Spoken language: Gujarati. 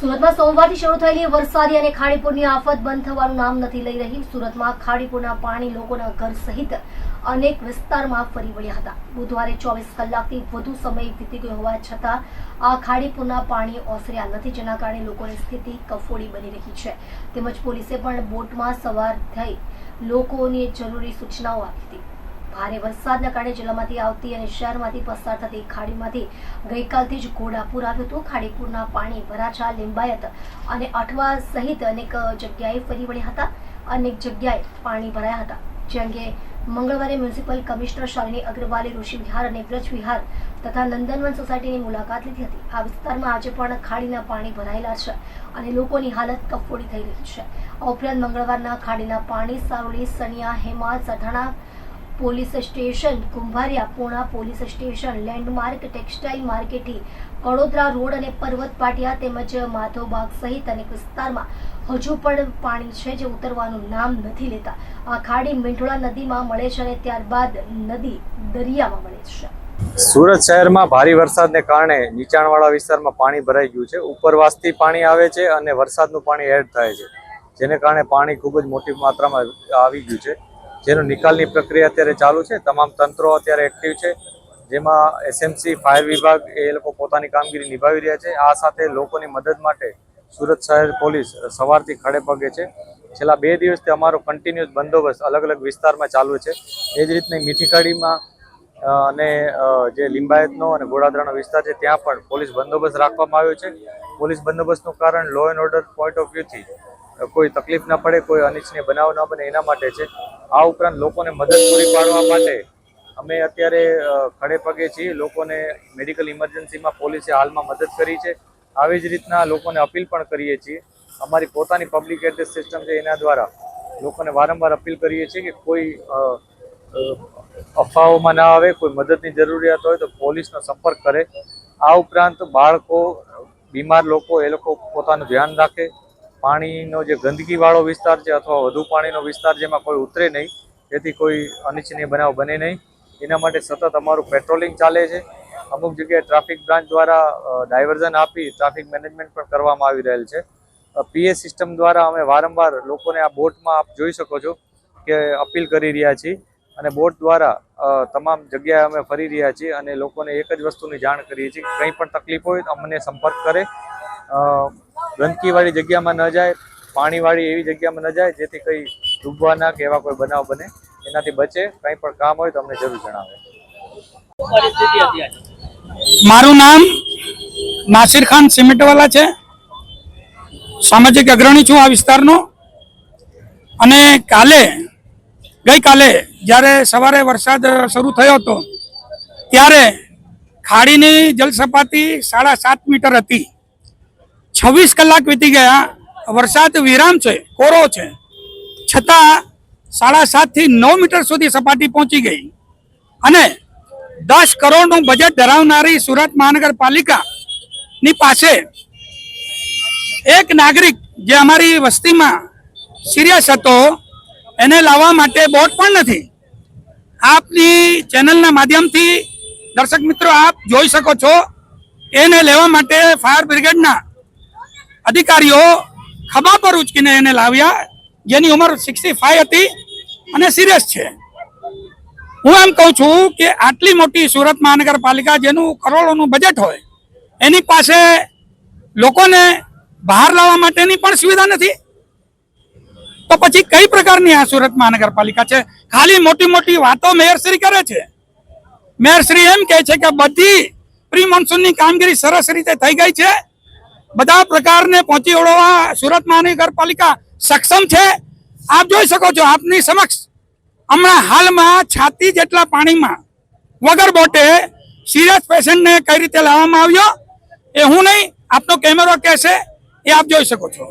સુરતમાં સોમવારથી શરૂ થયેલી વરસાદી અને ખાડીપુરની આફત બંધ થવાનું નામ નથી લઈ રહી સુરતમાં ખાડીપુરના પાણી લોકોના ઘર સહિત અનેક વિસ્તારમાં ફરી વળ્યા હતા. બુધવારે ચોવીસ કલાકથી વધુ સમય વીતી ગયો હોવા છતાં આ ખાડીપુરના પાણી ઓસર્યા નથી, જેના કારણે લોકોની સ્થિતિ કફોડી બની રહી છે. તેમજ પોલીસે પણ બોટમાં સવાર થઈ લોકોને જરૂરી સૂચનાઓ આપી હતી. ભારે વરસાદના કારણે જિલ્લામાંથી આવતી અને શહેરમાંથી પસાર થતી ખાડીમાંથી ગઈકાલથી જ ઘોડાપુર આવ્યું હતું. ખાડીપુરના પાણી વરાછા લિંબાયત અને અઠવા સહિત અનેક જગ્યાએ ફરી વળ્યા હતા. અનેક જગ્યાએ પાણી ભરાયા હતા. જે અંગે મંગળવારે મ્યુનિસિપલ કમિશનર શાલિની અગ્રવાલે ઋષિ વિહાર અને વ્રજ વિહાર તથા નંદનવન સોસાયટીની મુલાકાત લીધી હતી. આ વિસ્તારમાં આજે પણ ખાડીના પાણી ભરાયેલા છે અને લોકોની હાલત કફોડી થઈ રહી છે. આ ઉપરાંત મંગળવારના ખાડીના પાણી Saroli Saniya Hema Sathana police station, Kumbhariya, Puna police station, landmark, textile માર્કેટથી Kadodara road અને પર્વત પાટિયા તેમજ માધોબાગ સહિત અનેક વિસ્તારમાં હજુ પણ પાણી છે જે ઉતરવાનું નામ નથી લેતા. આ ખાડી મીંઢોળા નદીમાં મળે છે અને ત્યારબાદ નદી દરિયામાં મળે છે. સુરત શહેરમાં ભારે વરસાદને કારણે નીચાણવાળા વિસ્તારમાં પાણી ભરાઈ ગયું છે. ઉપરવાસથી પાણી આવે છે અને વરસાદનું પાણી એડ થાય છે, જેને કારણે પાણી ખૂબ જ મોટી માત્રામાં આવી ગયું છે. જેનો નિકાલની પ્રક્રિયા અત્યારે ચાલુ છે. તમામ તંત્રો અત્યારે એક્ટિવ છે. જેમાં એસએમસી ફાયર વિભાગ એ લોકો પોતાની કામગીરી નિભાવી રહ્યા છે. આ સાથે લોકોની મદદ માટે સુરત શહેર પોલીસ સવારથી ખડે પગે છે. છેલ્લા બે દિવસથી અમારો કન્ટિન્યુઅસ બંદોબસ્ત અલગ અલગ વિસ્તારમાં ચાલુ છે. એ જ રીતની મીઠી ખાડીમાં અને જે લિંબાયતનો અને ગોળાદરાનો વિસ્તાર છે, ત્યાં પણ પોલીસ બંદોબસ્ત રાખવામાં આવ્યો છે. પોલીસ બંદોબસ્તનું કારણ law and order point of વ્યૂથી કોઈ તકલીફ ના પડે, કોઈ અનિચ્છનીય બનાવ ન બને એના માટે છે. આ ઉપરાંત લોકોને મદદ પૂરી પાડવા માટે અમે અત્યારે ખડે પગે છીએ. લોકોને મેડિકલ ઇમરજન્સીમાં પોલીસે હાલમાં મદદ કરી છે. આવી જ રીતના લોકોને અપીલ પણ કરીએ છીએ. અમારી પોતાની પબ્લિક એડ્રેસ સિસ્ટમ છે એના દ્વારા લોકોને વારંવાર અપીલ કરીએ છીએ કે કોઈ અફવાઓમાં ના આવે, કોઈ મદદની જરૂરિયાત હોય તો પોલીસનો સંપર્ક કરે. આ ઉપરાંત બાળકો, બીમાર લોકો, એ લોકો પોતાનું ધ્યાન રાખે. પાણીનો જે ગંદકીવાળો વિસ્તાર છે અથવા વધુ પાણીનો વિસ્તાર જેમાં કોઈ ઉતરે નહીં, જેથી કોઈ અનિચ્છનીય બનાવ બને નહીં. એના માટે સતત અમારું પેટ્રોલિંગ ચાલે છે. અમુક જગ્યાએ ટ્રાફિક બ્રાન્ચ દ્વારા ડાયવર્ઝન આપી ટ્રાફિક મેનેજમેન્ટ પણ કરવામાં આવી રહેલ છે. પીએ સિસ્ટમ દ્વારા અમે વારંવાર લોકોને આ બોટમાં આપ જોઈ શકો છો કે અપીલ કરી રહ્યા છીએ અને બોટ દ્વારા તમામ જગ્યાએ અમે ફરી રહ્યા છીએ અને લોકોને એક જ વસ્તુની જાણ કરીએ છીએ કંઈ પણ તકલીફ હોય અમને સંપર્ક કરે. ગંદકીવાળી જગ્યામાં ન જાય, પાણીવાળી એવી જગ્યામાં ન જાય જેથી કંઈ ડૂબવાના કે એવા કોઈ બનાવ બને, એનાથી બચે, કંઈ પણ કામ હોય તો અમને જરૂર જણાવે. મારું નામ નાસિર ખાન સિમેન્ટવાલા છે. સામાજિક અગ્રણી છું આ વિસ્તારનો. અને કાલે, ગઈકાલે જ્યારે સવારે વરસાદ શરૂ થયો હતો, ત્યારે ખાડીની જલસપાટી સાડા સાત મીટર હતી. છવ્વીસ કલાક વીતી ગયા. વરસાદ વિરામ છે, કોરો છે. છતાં સાડા સાતથી નવ મીટર સુધી સપાટી પહોંચી ગઈ. અને દસ કરોડનું બજેટ ધરાવનારી સુરત મહાનગરપાલિકાની પાસે એક નાગરિક જે અમારી વસ્તીમાં સિરિયસ હતો, એને લાવવા માટે બોટ પણ નથી. આપની ચેનલના માધ્યમથી દર્શક મિત્રો, આપ જોઈ શકો છો, એને લેવા માટે ફાયર બ્રિગેડના અધિકારીઓ ખભા પર ઉચકીને એને લાવ્યા. જેની ઉંમર સિક્સટી ફાઈવ હતી અને સિરિયસ છે. હું એમ કહું છું કે આટલી મોટી સુરત મહાનગરપાલિકા જેનું કરોડોનું બજેટ હોય, એની પાસે લોકોને બહાર લાવવા માટેની પણ સુવિધા નથી. તો પછી કઈ પ્રકારની આ સુરત મહાનગરપાલિકા છે? ખાલી મોટી મોટી વાતો મેયરશ્રી કરે છે. મેયરશ્રી એમ કહે છે કે બધી પ્રી મોન્સૂનની કામગીરી સરસ રીતે થઈ ગઈ છે. બધા પ્રકારને પહોંચી વળવા સુરત મહાનગરપાલિકા સક્ષમ છે. આપ જોઈ શકો છો, આપની સમક્ષ હમણાં હાલમાં છાતી જેટલા પાણીમાં વગર બોટે સિરિયસ પેશન્ટને કઈ રીતે લાવવામાં આવ્યો એ હું નહીં, આપનો કેમેરો કહેશે એ આપ જોઈ શકો છો.